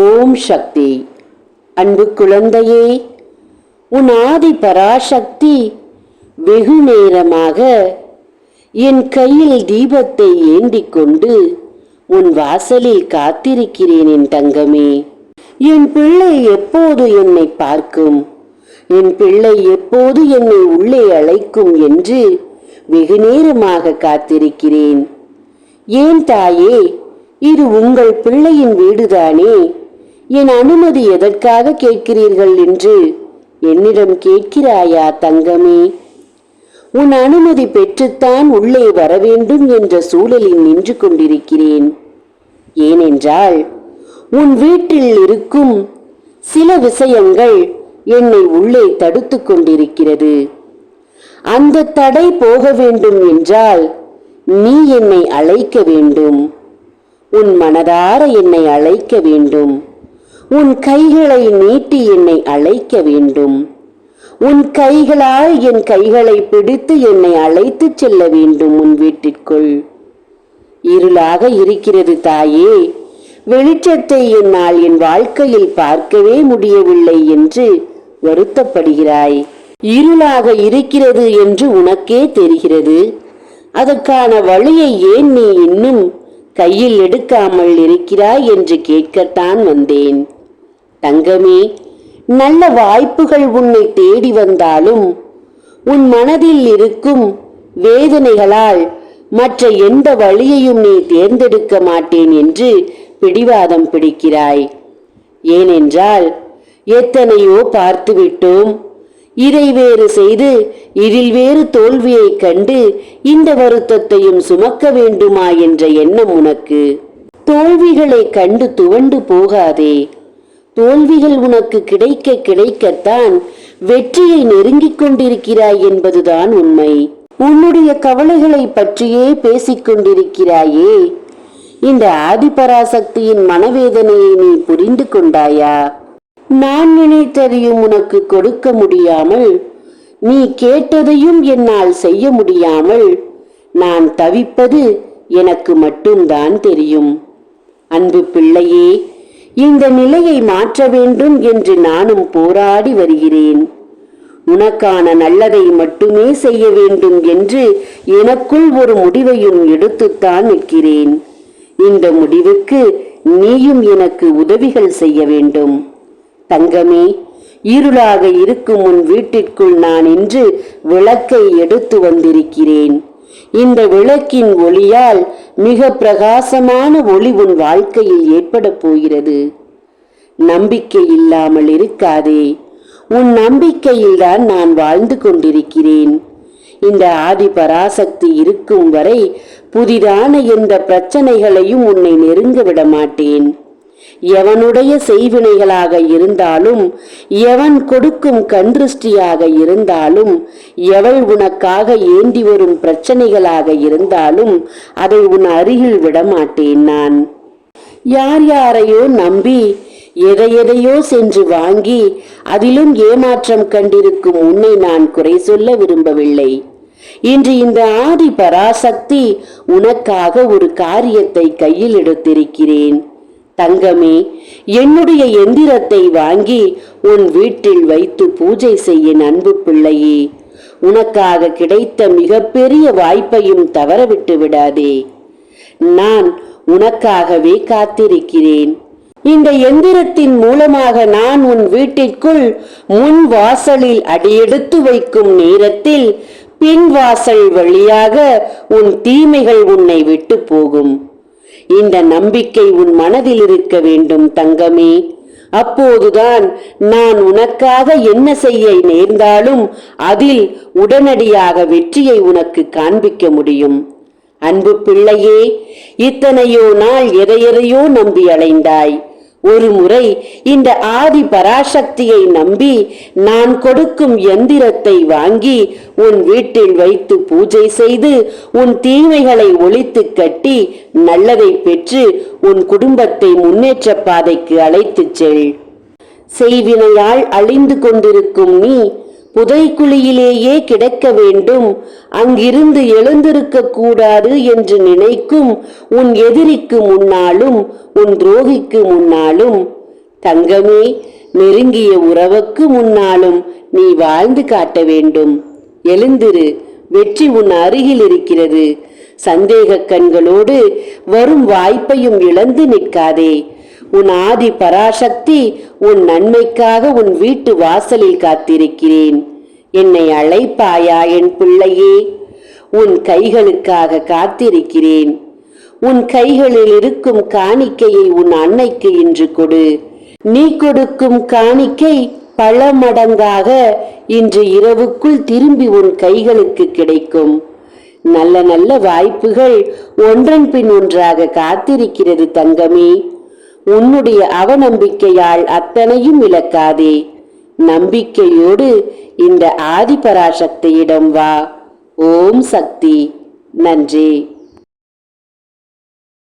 ஓம் சக்தி. அன்பு குழந்தையே உன் ஆதி பராசக்தி வெகு நேரமாக என் கையில் தீபத்தை ஏந்திக் கொண்டு உன் வாசலில் காத்திருக்கிறேன் என் தங்கமே. என் பிள்ளை எப்போது என்னை பார்க்கும்? என் பிள்ளை எப்போது என்னை உள்ளே அழைக்கும் என்று வெகு நேரமாக காத்திருக்கிறேன். ஏன் தாயே இது உங்கள் பிள்ளையின் வீடுதானே? என் அனுமதி எதற்காக கேட்கிறீர்கள் என்று என்னிடம் கேட்கிறாயா தங்கமே? உன் அனுமதி பெற்றுத்தான் உள்ளே வர வேண்டும் என்ற சூழலில் நின்று கொண்டிருக்கிறேன். ஏனென்றால் உன் வீட்டில் இருக்கும் சில விஷயங்கள் என்னை உள்ளே தடுத்து கொண்டிருக்கிறது. அந்த தடை போக வேண்டும் என்றால் நீ என்னை அழைக்க வேண்டும். உன் மனதார என்னை அழைக்க வேண்டும். உன் கைகளை நீட்டி என்னை அழைக்க வேண்டும். உன் கைகளால் என் கைகளை பிடித்து என்னை அழைத்துச் செல்ல வேண்டும் உன் வீட்டிற்குள். இருளாக இருக்கிறது தாயே வெளிச்சத்தை என்னால் என் வாழ்க்கையில் பார்க்கவே முடியவில்லை என்று வருத்தப்படுகிறாய். இருளாக இருக்கிறது என்று உனக்கே தெரிகிறது. அதற்கான வழியை ஏன் நீ இன்னும் கையில் எடுக்காமல் இருக்கிறாய் என்று கேட்கத்தான் வந்தேன். தங்கமே நல்ல வாய்ப்புகள் உன்னை தேடி வந்தாலும் உன் மனதில் இருக்கும் வேதனைகளால் மற்ற எந்த வழியையும் நீ தேர்ந்தெடுக்க மாட்டேன் என்று பிடிவாதம் பிடிக்கிறாய். ஏனென்றால் எத்தனையோ பார்த்துவிட்டோம் இதை வேறு செய்து இதில் வேறு தோல்வியைக் கண்டு இந்த வருத்தத்தையும் சுமக்க வேண்டுமா என்ற எண்ணம் உனக்கு. தோல்விகளை கண்டு துவண்டு போகாதே. தோல்விகள் உனக்கு கிடைக்க கிடைக்கத்தான் வெற்றியை நெருங்கிக் கொண்டிருக்கிறாய் என்பதுதான் உண்மை. உன்னுடைய கவலைகளை பற்றியே பேசிக் கொண்டிருக்கிறாயே. இந்த ஆதிபராசக்தியின் மனவேதனையை நீ புரிந்து கொண்டாயா? நான் நினைத்ததையும் உனக்கு கொடுக்க முடியாமல் நீ கேட்டதையும் என்னால் செய்ய முடியாமல் நான் தவிப்பது எனக்கு மட்டும்தான் தெரியும். அன்பு பிள்ளையே இந்த நிலையை மாற்ற வேண்டும் என்று நானும் போராடி வருகிறேன். உனக்கான நல்லதை மட்டுமே செய்ய வேண்டும் என்று எனக்குள் ஒரு முடிவையும் எடுத்துத்தான் நிற்கிறேன். இந்த முடிவுக்கு நீயும் எனக்கு உதவிகள் செய்ய வேண்டும். தங்கமே இருளாக இருக்கும் உன் வீட்டிற்குள் நான் இன்று விளக்கை எடுத்து வந்திருக்கிறேன். இந்த விளக்கின் ஒளியால் மிக பிரகாசமான ஒளி உன் வாழ்க்கையில் ஏற்பட போகிறது. நம்பிக்கை இல்லாமல் இருக்காதே. உன் நம்பிக்கையில்தான் நான் வாழ்ந்து கொண்டிருக்கிறேன். இந்த ஆதி பராசக்தி இருக்கும் வரை புதிதான எந்த பிரச்சனைகளையும் உன்னை நெருங்க விட மாட்டேன். எவனுடைய செய்வினைகளாக இருந்தாலும் எவன் கொடுக்கும் கன்றிருஷ்டியாக இருந்தாலும் எவள் உனக்காக ஏந்தி வரும் பிரச்சனைகளாக இருந்தாலும் அதை உன் அருகில் விடமாட்டேன் நான். யார் யாரையோ நம்பி எதையெதையோ சென்று வாங்கி அதிலும் ஏமாற்றம் கண்டிருக்கும் உன்னை நான் குறை சொல்ல விரும்பவில்லை. இன்று இந்த ஆதி பராசக்தி உனக்காக ஒரு காரியத்தை கையில் எடுத்திருக்கிறேன். தங்கமே என்னுடைய எந்திரத்தை வாங்கி உன் வீட்டில் வைத்து பூஜை செய்ய அன்பு பிள்ளையே. உனக்காக கிடைத்த மிகப்பெரிய வாய்ப்பையும் தவறவிட்டு விடாதே. நான் உனக்காகவே காத்திருக்கிறேன். இந்த எந்திரத்தின் மூலமாக நான் உன் வீட்டிற்குள் முன் வாசலில் அடியெடுத்து வைக்கும் நேரத்தில் பின் வாசல் வழியாக உன் தீமைகள் உன்னை விட்டு போகும். இந்த நம்பிக்கை உன் மனதில் இருக்க வேண்டும் தங்கமே. அப்போதுதான் நான் உனக்காக என்ன செய்ய நேர்ந்தாலும் அதில் உடனடியாக வெற்றியை உனக்கு காண்பிக்க முடியும். அன்பு பிள்ளையே இத்தனையோ நாள் எதையெதையோ நம்பி அலைந்தாய். ஒரு முறை இந்த ஆதி பராசக்தியை நம்பி நான் கொடுக்கும் எந்திரத்தை வாங்கி உன் வீட்டில் வைத்து பூஜை செய்து உன் தீமைகளை ஒழித்து கட்டி நல்லதை பெற்று உன் குடும்பத்தை முன்னேற்ற பாதைக்கு அழைத்துச் செல். செய்வினையால் அழிந்து கொண்டிருக்கும் நீ புதைக்குழியிலேயே கிடக்க வேண்டும். அங்கிருந்து எழுந்திருக்க கூடாது என்று நினைக்கும் உன் எதிரிக்கு முன்னாலும் உன் துரோகிக்கு முன்னாலும். தங்கமே நெருங்கிய உறவுக்கு முன்னாலும் நீ வாழ்ந்து காட்ட வேண்டும். எழுந்திரு வெற்றி உன் அருகில் இருக்கிறது. சந்தேக கண்களோடு வரும் வாய்ப்பையும் இழந்து நிற்காதே. உன் ஆதி பராசக்தி உன் நன்மைக்காக உன் வீட்டு வாசலில் காத்திருக்கிறேன். என்னை அழைப்பாயா என் பிள்ளையே? உன் கைகளுக்காக காத்திருக்கிறேன். உன் கைகளில் இருக்கும் காணிக்கையை உன் அன்னைக்கு இன்று கொடு. நீ கொடுக்கும் காணிக்கை பல மடங்காக இன்று இரவுக்குள் திரும்பி உன் கைகளுக்கு கிடைக்கும். நல்ல நல்ல வாய்ப்புகள் ஒன்றன் பின் ஒன்றாக காத்திருக்கிறது தங்கமே. உன்னுடைய அவநம்பிக்கையால் அத்தனையும் இழக்காதே. நம்பிக்கையோடு இந்த ஆதிபராசக்தியிடம் வா. ஓம் சக்தி. நன்றி.